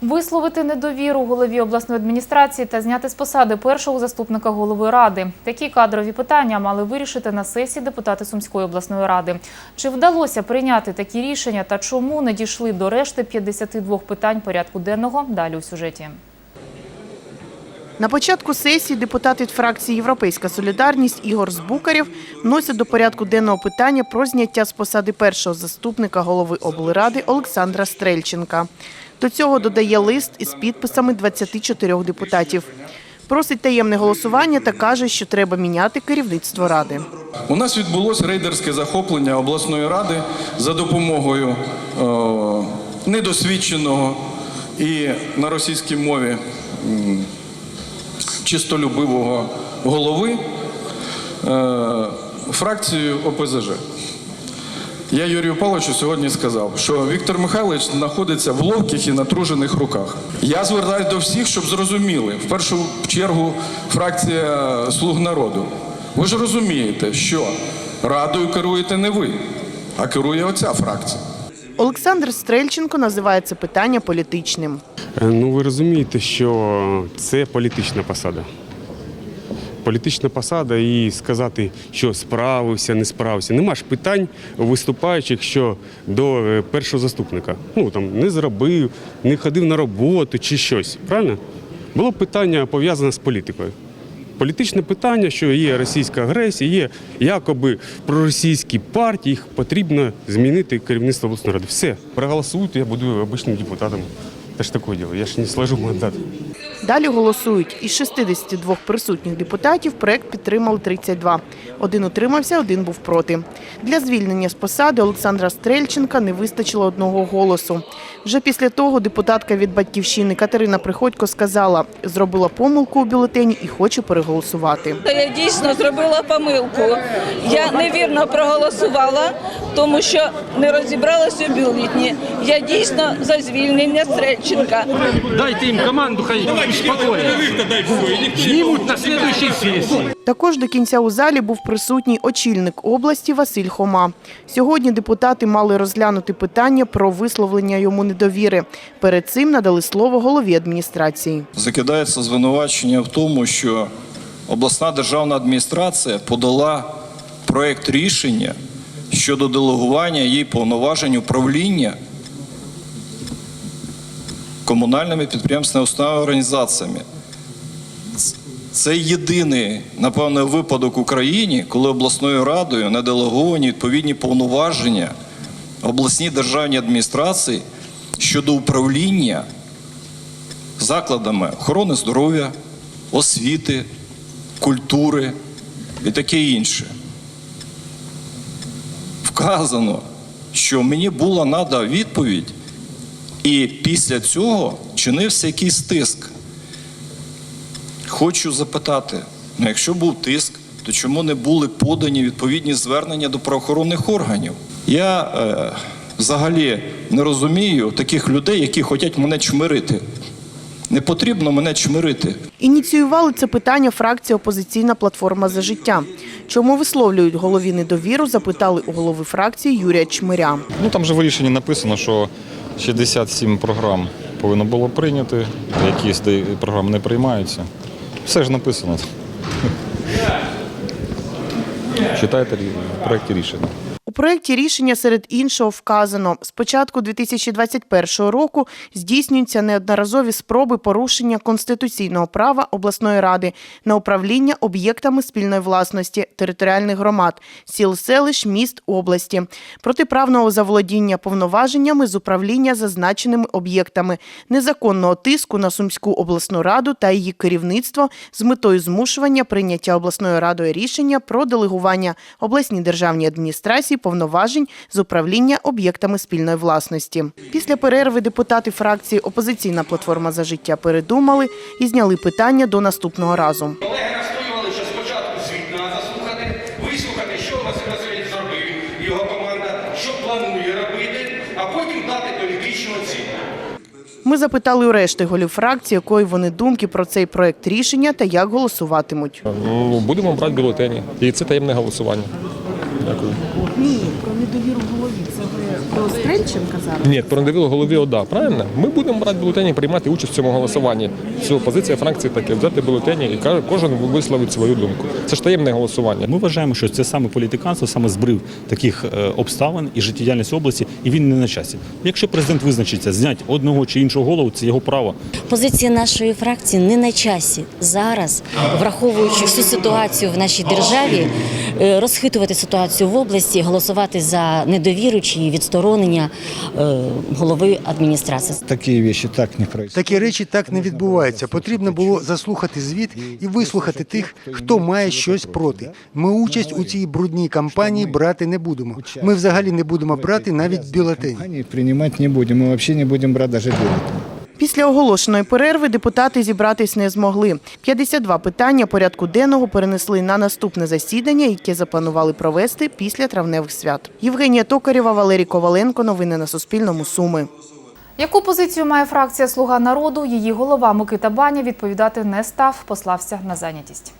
Висловити недовіру голові обласної адміністрації та зняти з посади першого заступника голови ради. Такі кадрові питання мали вирішити на сесії депутати Сумської обласної ради. Чи вдалося прийняти такі рішення та чому не дійшли до решти 52 питань порядку денного? Далі у сюжеті. На початку сесії депутат від фракції Європейська солідарність Ігор Збукарєв вносить до порядку денного питання про зняття з посади першого заступника голови облради Олександра Стрельченка. До цього додає лист із підписами 24 депутатів. Просить таємне голосування та каже, що треба міняти керівництво ради. У нас відбулося рейдерське захоплення обласної ради за допомогою е, недосвідченого і на російській мові чистолюбивого голови е, фракції ОПЗЖ. Я Юрію Павловичу сьогодні сказав, що Віктор Михайлович знаходиться в ловких і натружених руках. Я звертаюся до всіх, щоб зрозуміли, в першу чергу фракція Слуг народу. Ви ж розумієте, що радою керуєте не ви, а керує оця фракція. Олександр Стрельченко називає це питання політичним. Е, Ну, ви розумієте, що це політична посада. Політична посада і сказати, що справився, не справився. Нема ж питань виступаючих, що до е, першого заступника. Ну там не зробив, не ходив на роботу чи щось. Правильно? Було питання пов'язане з політикою. Політичне питання, що є російська агресія, є якоби проросійські партії, їх потрібно змінити керівництво обласної ради. Все, проголосуйте, я буду обичним депутатом. Це ж таке діло, я ж не сложу мандат. Далі голосують. Із 62 присутніх депутатів проект підтримали 32. Один утримався, один був проти. Для звільнення з посади Олександра Стрельченка не вистачило одного голосу. Вже після того депутатка від «Батьківщини» Катерина Приходько сказала, зробила помилку у бюлетені і хоче переголосувати. Я дійсно зробила помилку. Я невірно проголосувала, тому що не розібралася у бюлетні. Я дійсно за звільнення Стрельченка. Дайте им команду, хай. Снимут на следующей сессии. Також до кінця у залі був присутній очільник області Василь Хома. Сьогодні депутати мали розглянути питання про висловлення йому недовіри. Перед цим надали слово голові адміністрації. закидається звинувачення в тому, що обласна державна адміністрація подала проект рішення щодо делегування їй повноважень управління комунальними підприємствами установами організаціями. Це єдиний, напевно, випадок в Україні, коли обласною радою не делеговані відповідні повноваження обласній державній адміністрації щодо управління закладами охорони здоров'я, освіти, культури і таке інше. Вказано, що мені була нада відповідь, і після цього чинився якийсь тиск. Хочу запитати: ну, якщо був тиск, то чому не були подані відповідні звернення до правоохоронних органів? Я е, взагалі не розумію таких людей, які хочуть мене чмирити. Не потрібно мене чмирити. Ініціювали це питання фракція «Опозиційна платформа за життя». Чому висловлюють голові недовіру, запитали у голови фракції Юрія Чмиря. Ну там же в рішенні написано, що 67 програм повинно було прийняти, якісь де- програми не приймаються. Все ж написано. Читайте в проєкті рішення. Проєкті рішення серед іншого вказано, з початку 2021 року здійснюються неодноразові спроби порушення конституційного права обласної ради на управління об'єктами спільної власності територіальних громад, сіл, селищ, міст області, протиправного заволодіння повноваженнями з управління зазначеними об'єктами, незаконного тиску на Сумську обласну раду та її керівництво з метою змушування прийняття обласною радою рішення про делегування обласній державній адміністрації повноважень з управління об'єктами спільної власності. Після перерви депутати фракції Опозиційна платформа за життя передумали і зняли питання до наступного разу. Колеги настоювали, що спочатку звіт треба заслухати, вислухати, що Василь зробив, його команда, що планує робити, а потім дати політичну оцінку. Ми запитали у решти голів фракції, якої вони думки про цей проект рішення та як голосуватимуть. Ну, будемо брати бюлетені. І це таємне голосування. Дякую. Ні, про недовіру голові. Це ви про Стрельченка зараз? Ні, про недовіру голові ОДА, правильно? Ми будемо брати бюлетені, приймати участь в цьому голосуванні. Це позиція фракції таке, взяти бюлетені і каже, кожен висловить свою думку. Це ж таємне голосування. Ми вважаємо, що це саме політиканство, саме збрив таких е, обставин і життєдіяльність області, і він не на часі. Якщо президент визначиться зняти одного чи іншого голову, це його право. Позиція нашої фракції не на часі зараз, враховуючи всю ситуацію в нашій державі, е, розхитувати ситуацію в області, голосувати за недовіру чи відсторонення е, голови адміністрації. Такі речі так не происходят. Такі речі так не відбуваються. Потрібно було заслухати звіт і вислухати тих, хто має щось проти. Ми участь у цій брудній кампанії брати не будемо. Ми взагалі не будемо брати навіть бюлетені. Компанії приймати не будемо. Ми взагалі не будемо брати навіть бюлетені. Після оголошеної перерви депутати зібратись не змогли. 52 питання порядку денного перенесли на наступне засідання, яке запланували провести після травневих свят. Євгенія Токарєва, Валерій Коваленко. Новини на Суспільному. Суми. Яку позицію має фракція Слуга народу? Її голова Микита Баня відповідати не став, послався на зайнятість.